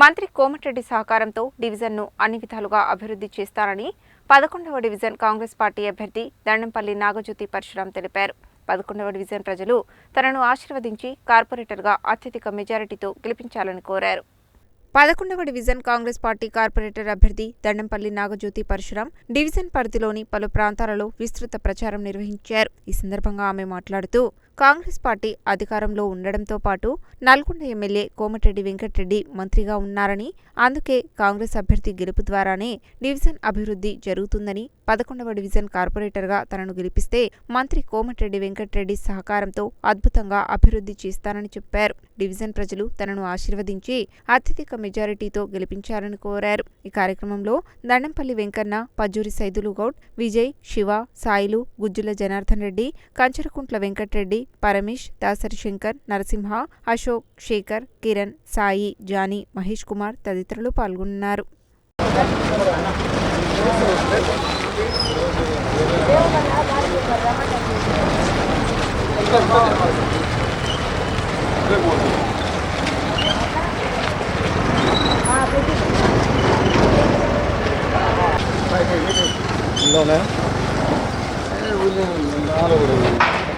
మంత్రి కోమటిరెడ్డి సహకారంతో డివిజన్ను అన్ని విధాలుగా అభివృద్ధి చేస్తారని పదకొండవ డివిజన్ కాంగ్రెస్ పార్టీ అభ్యర్థి దండంపల్లి నాగజ్యోతి పరశురాం తెలిపారు. పదకొండవ డివిజన్ ప్రజలు తనను ఆశీర్వదించి కార్పొరేటర్గా అత్యధిక మెజారిటీతో గెలిపించాలని కోరారు. పదకొండవ డివిజన్ కాంగ్రెస్ పార్టీ కార్పొరేటర్ అభ్యర్థి దండంపల్లి నాగజ్యోతి పరశురాం డివిజన్ పరిధిలోని పలు ప్రాంతాలలో విస్తృత ప్రచారం నిర్వహించారు. ఈ సందర్భంగా ఆమె మాట్లాడుతూ కాంగ్రెస్ పార్టీ అధికారంలో ఉండడంతో పాటు నల్గొండ ఎమ్మెల్యే కోమటిరెడ్డి వెంకటరెడ్డి మంత్రిగా ఉన్నారని అందుకే కాంగ్రెస్ అభ్యర్థి గెలుపు ద్వారానే డివిజన్ అభివృద్ధి జరుగుతుందని పదకొండవ డివిజన్ కార్పొరేటర్గా తనను గెలిపిస్తే మంత్రి కోమటిరెడ్డి వెంకటరెడ్డి సహకారంతో అద్భుతంగా అభివృద్ధి చేస్తానని చెప్పారు. డివిజన్ ప్రజలు తనను ఆశీర్వదించి అత్యధిక మెజారిటీతో గెలిపించాలని కోరారు. ఈ కార్యక్రమంలో దండంపల్లి వెంకన్న పజ్జూరి సైదులుగౌడ్ విజయ్ శివ సాయిలు గుజ్జుల జనార్దన్ రెడ్డి కంచరకుంట్ల వెంకటరెడ్డి పరమేష్ దాసరి శంకర్ నరసింహ అశోక్ శేఖర్ కిరణ్ సాయి జానీ మహేష్ కుమార్ తదితరులు పాల్గొన్నారు.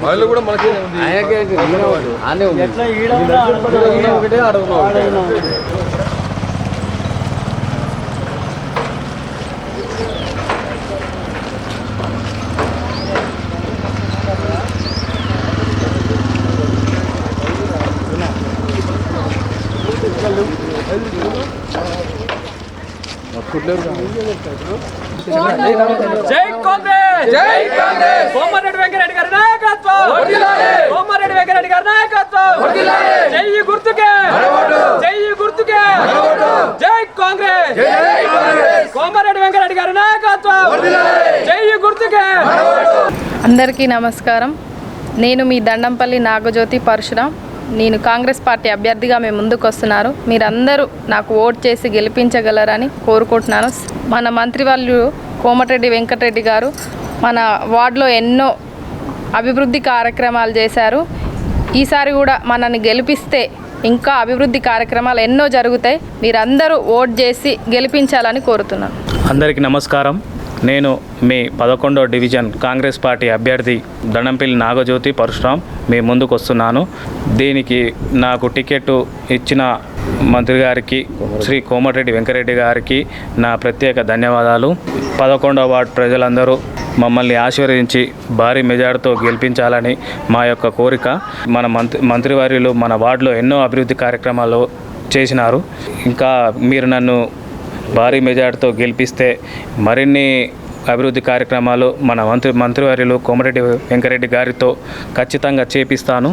వాళ్ళు కూడా మనకే ఒకటే. జై కాంగ్రెస్! జై కాంగ్రెస్! కోమరెడ్డి వెంకరెడ్డి గారి నాయకత్వం కోమరెడ్డి వెంకరెడ్డి గారి నాయకత్వం జై గుర్తుకే జై గుర్తుకే జై కాంగ్రెస్ కోమరెడ్డి వెంకరెడ్డి గారి నాయకత్వం జై గుర్తుకే అందరికీ నమస్కారం. నేను మీ దండంపల్లి నాగజ్యోతి పరశురాం. నేను కాంగ్రెస్ పార్టీ అభ్యర్థిగా మేము ముందుకు వస్తున్నారు. మీరందరూ నాకు ఓట్ చేసి గెలిపించగలరని కోరుకుంటున్నాను. మన మంత్రి వాళ్ళు కోమటిరెడ్డి వెంకటరెడ్డి గారు మన వార్డులో ఎన్నో అభివృద్ధి కార్యక్రమాలు చేశారు. ఈసారి కూడా మనల్ని గెలిపిస్తే ఇంకా అభివృద్ధి కార్యక్రమాలు ఎన్నో జరుగుతాయి. మీరందరూ ఓట్ చేసి గెలిపించాలని కోరుతున్నాను. అందరికీ నమస్కారం. నేను మీ పదకొండో డివిజన్ కాంగ్రెస్ పార్టీ అభ్యర్థి దండంపల్లి నాగజ్యోతి పరశురాం. మీ ముందుకు వస్తున్నాను. దీనికి నాకు టికెట్ ఇచ్చిన మంత్రి గారికి శ్రీ కోమటిరెడ్డి వెంకరెడ్డి గారికి నా ప్రత్యేక ధన్యవాదాలు. పదకొండవ వార్డు ప్రజలందరూ మమ్మల్ని ఆశీర్వదించి భారీ మెజార్టీతో గెలిపించాలని మా యొక్క కోరిక. మన మంత్రి మంత్రివర్యులు మన వార్డులో ఎన్నో అభివృద్ధి కార్యక్రమాలు చేసినారు. ఇంకా మీరు నన్ను భారీ మెజార్టీతో గెలిపిస్తే మరిన్ని అభివృద్ధి కార్యక్రమాలు మన మంత్రి మంత్రివర్యులు కోమరెడ్డి వెంకరెడ్డి గారితో ఖచ్చితంగా చేపిస్తాను.